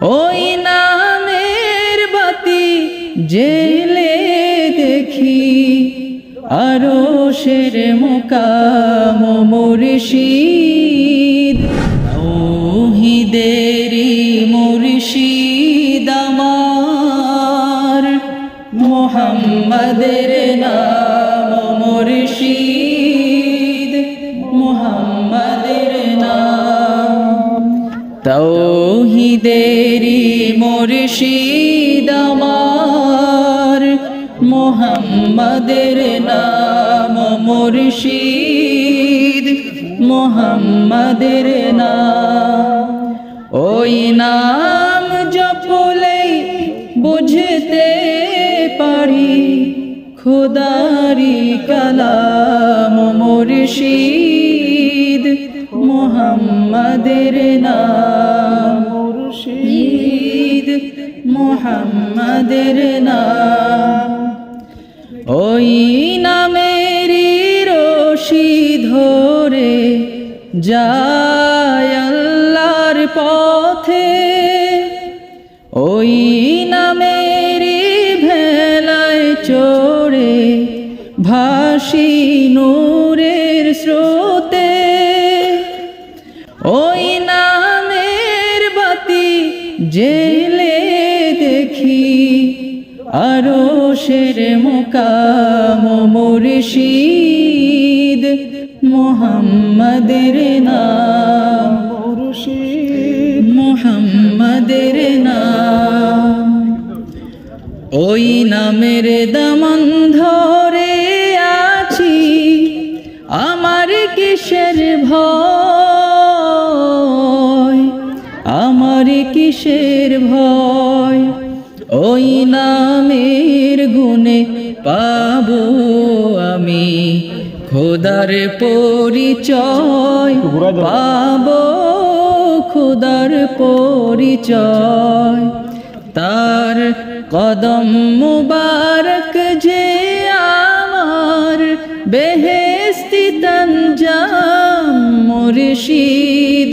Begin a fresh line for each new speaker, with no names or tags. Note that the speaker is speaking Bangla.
ওই নামের বাতি জেলে দেখি আরও শের মোকাম মুর্শিদ তৌহিদেরি মুর্শিদ আমার, মোহাম্মদের নাম মুর্শিদ। তৌহিদেরি মুর্শিদ আমার, মোহাম্মদের নাম মুর্শিদ, মোহাম্মদের নাম। ওই নাম জপলেই বুঝতে পারি, খুদারি কালাম মুর্শিদ মোহাম্মদের নাম। মুর্শিদ মোহাম্মদের নাম। ওই নামেরই রশি ধরে যায় আল্লাহর পথে। ওই নামেরই ভেলায় চড়ে ভাসি নূরের স্রোতে। জেলে দেখি আরও শের মোকাম মুর্শিদ মোহাম্মদের নাম। মুর্শিদ মোহাম্মদের নাম। ওই নামের দামন ধরে আছি, আমার কিসের ভয়? কিসের ভয়, ওই নামের গুণে পাবো আমি। খোদার পরিচয় পাবো, খোদার পরিচয়। তার কদম মুবারক যে আমার বেহেস্তি তঞ্জাম মুর্শিদ